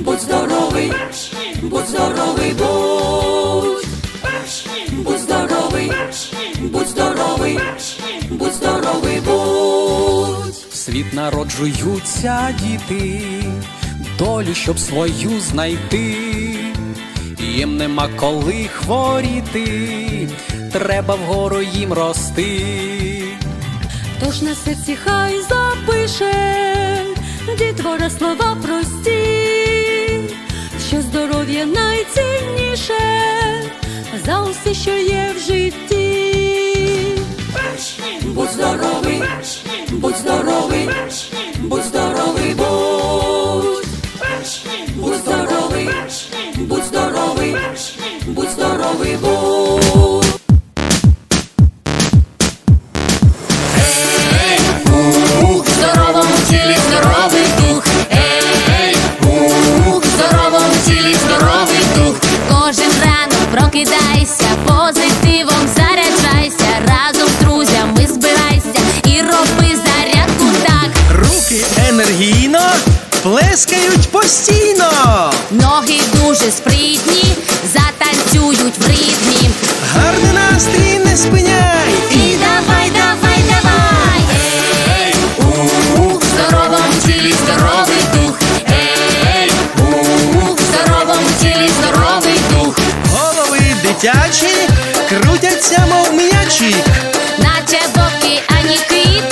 будь здоровий, будь здоровий, будь, будь здоровий, будь здоровий, будь здоровий, будь. В світ народжуються діти, долю, щоб свою знайти. Їм нема коли хворіти, треба вгору їм рости. Тож на серці хай запише дітвора слова що найцінніше за усе, що є в житті. Будь здоровий, будь здоровий, будь здоровий, будь, будь здоровий, будь здоровий, будь здоровий, будь. Позитивом заряджайся. Разом з друзями збирайся і роби зарядку так. Руки енергійно плескають постійно. Ноги дуже спритні, затанцюють в ритмі. Гарний настрій не спиняй. І давай, давай, давай. Ей, в здоровому тілі здоровий дух. Ей, в здоровому тілі здоровий дух. Голови дитячі крутяться, мов м'ячик, Наче в ані кит.